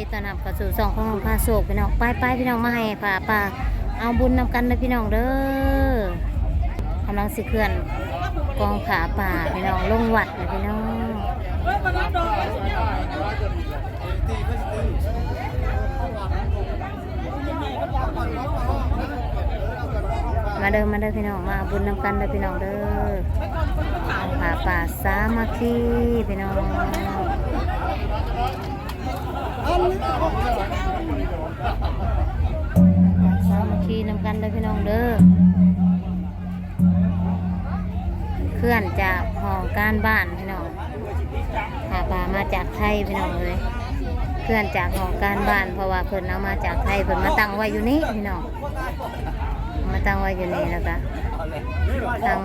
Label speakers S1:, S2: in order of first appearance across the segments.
S1: ดีต้อนรับเข้าสู่สองของน้องพาโศกพี่น้องไปไปพี่น้องมาให้ป่าป่าเอาบุญนำกันเลยพี่น้องเด้อกำลังสิเคลื่อนกองขาป่าพี่น้องลงวัดเลยพี่น้องมาเดินมาเดินพี่น้องมาบุญนำกันเลยพี่น้องเด้อกองขาป่าสามัคคีพี่น้อง กันเลยพี่น้องเด้อเคลื่อนจากหอการบ้านพี่น้องหาปลามาจากไทยพี่น้องเลยเคลื่อนจากหอการบ้านเพราะว่าเพิ่นเอามาจากไทยเพิ่นมาตั้งไว้อยู่นี่พี่น้องมาตั้งไว้อยู่นี่แล้วก็ตั้ง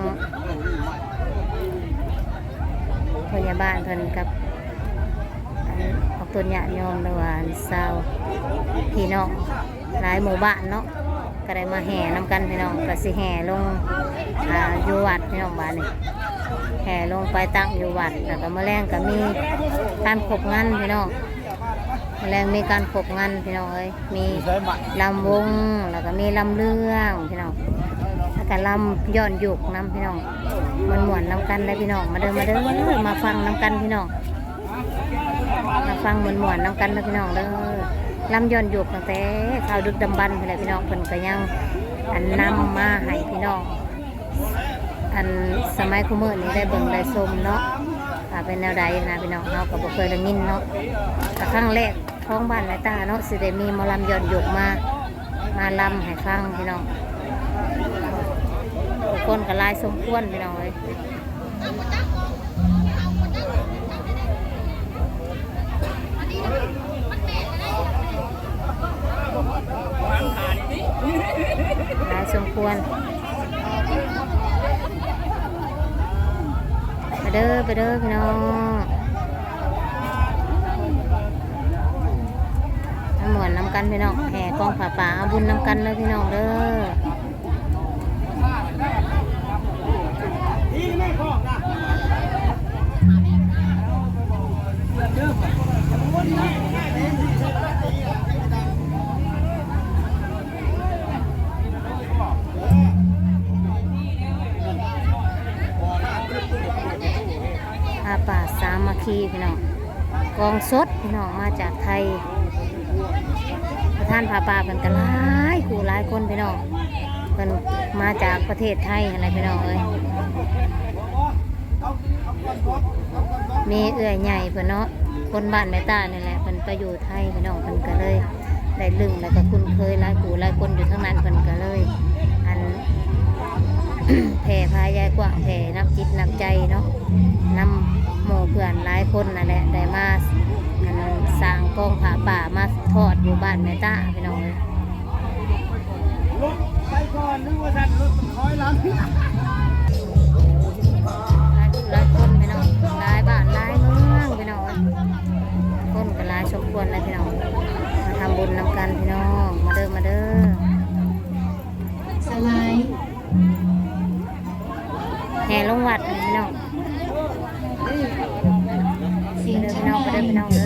S1: พยาบาลเพิ่นกับอันอกต้นยะยอมระหว่างเศร้าพี่น้องหลายหมู่บ้านเนาะ ก็ได้มาแห่น้ำกันพี่น้องก็สิแห่ลงอ่าอยู่วัดพี่น้องบ้านนี่แห่ลงไปตั้งอยู่วัดแล้วก็มาแรงก็มีการขบงานพี่น้องมาแรงมีการขบงานพี่น้องเอ้ยมีลำวงแล้วก็มีลำเรื่องพี่น้องแล้วก็ลำย้อนยุกน้ำพี่น้องมันหมวนน้ำกันเลยพี่น้องมาเดินมาเดินมาฟังน้ำกันพี่น้องมาฟังมวนหมวนน้ำกันนะพี่น้องเด้อ ลำย้อนยุกตั้งแต่ข่าวดึกดำบรรพ์ไปเลยพี่น้องเพิ่นก็ยังอันนำมาให้พี่น้อง อันสมัยคุมือนี้ได้เบิ่งได้ชมเนาะว่าเป็นแนวใดนะพี่น้องเฮาก็บ่เคยได้ยินเนาะแต่ครั้งแรกท้องบ้านไรตาเนาะสิได้มีมอลำย้อนยุกมา มาลำให้ฟังพี่น้องกคนก็หลายสมควรพี่น้องเอ้ย ไปเด้อพี่น้องน้ำหมวนน้ำกันพี่น้องแห่กองผาป่าเอาบุญน้ำกันเลยพี่น้องเด้อ สามัคคีพี่น้องกองสดพี่น้องมาจากไทย ประธานผาป่าเป็นกันหลายคู่หลายคนพี่น้องเป็นมาจากประเทศไทยอะไรพี่น้องเอ้ยมีเอื่อยใหญ่เพื่อนเนาะคนบ้านแม่ตาเนี่ยแหละเพิ่นไปอยู่ไทยพี่น้องเพิ่นก็เลยได้ลึงแล้วก็คุ้นเคยหลายคู่หลายคนอยู่ทั้งนั้นเพิ่นก็เลย อันแผ่พายายกว้างแผ่น้ำจิตน้ำใจเนาะนำ พื่อนหลายคนนั่นแหละได้มาอันนั้นสร้างกองผาป่ามาทอดอยู่บ้านแม่ตาพี่น้องเลย
S2: รถไปก่อนนึกว่าท่านรถมันคอยหลัง
S1: หลายหลายคนพี่น้องหลายบ้านหลายเมืองพี่น้องเอ้ยคนก็หลายสมควรเลยพี่น้องมาทำบุญนำกันพี่น้องมาเด้อมาเด้อ
S3: สไลด์
S1: แห่ลงวัดพี่น้อง พี่น้องไป
S3: แ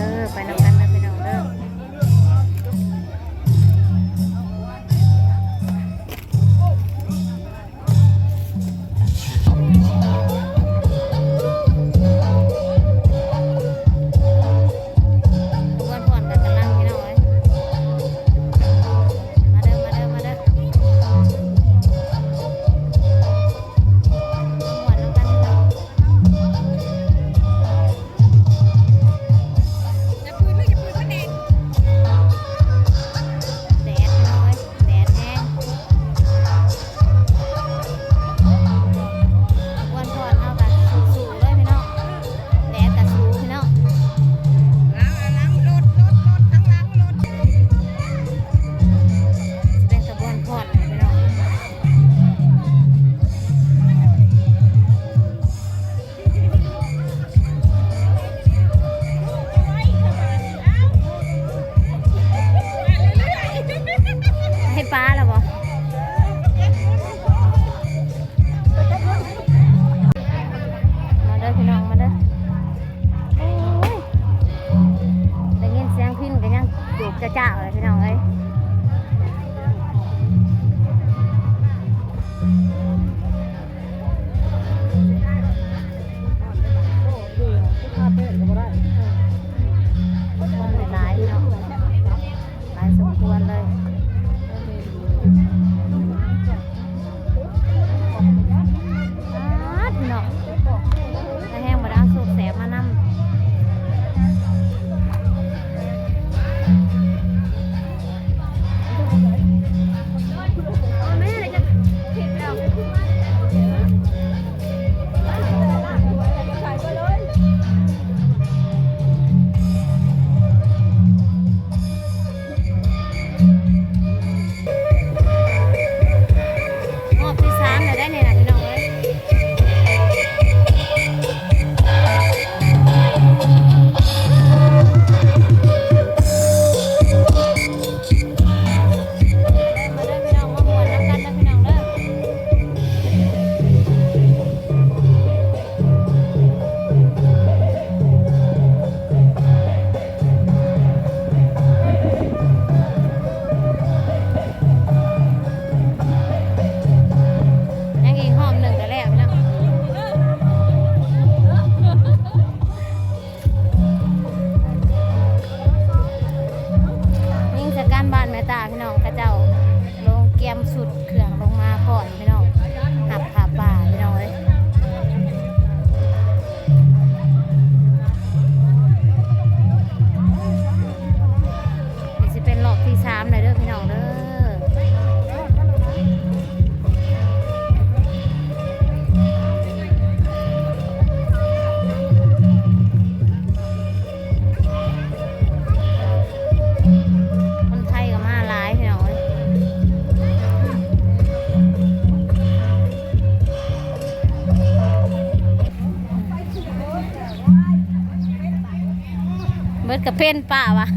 S3: ม่
S1: เด้ บิดกระเพนป้าวะ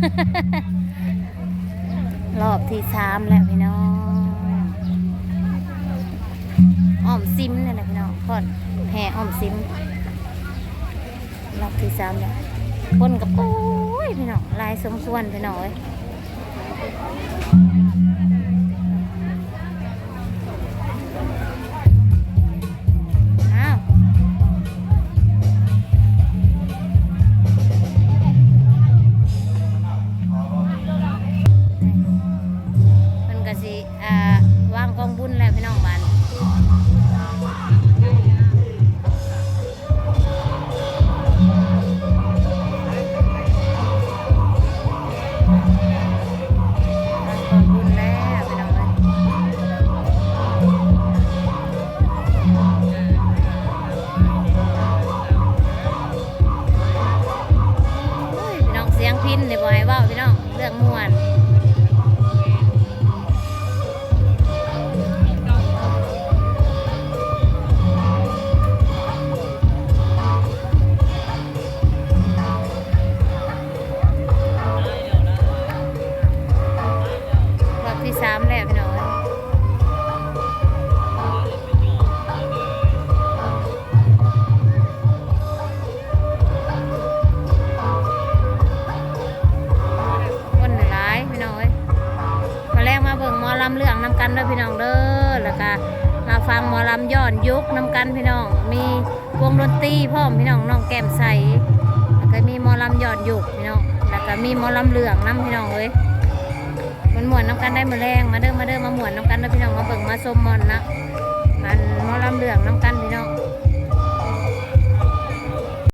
S1: รอบที่สามแล้วพี่น้องอ้อมซิมเนี่ยนะพี่น้องพอนแห่อ้อมซิมรอบที่สามแล้วคนกับโอ้ยพี่น้องลายสมควรพี่น้อง กนำกันพี่น้อง มีวงดนตรีพ่อพี่น้องน้องแก้มใสแล้วก็มีมอลำหยอดหยุกพี่น้องแล้วก็มีมอลำเหลืองน้ำพี่น้องเอ้ยมันหมวนน้ำกันได้มาแรงมาเดิมมาเดิมมาหมวนน้ำกันแล้วพี่น้องมาเบิ่งมาสมมอนนะมันมอลำเหลืองน้ำกันพี่น้อง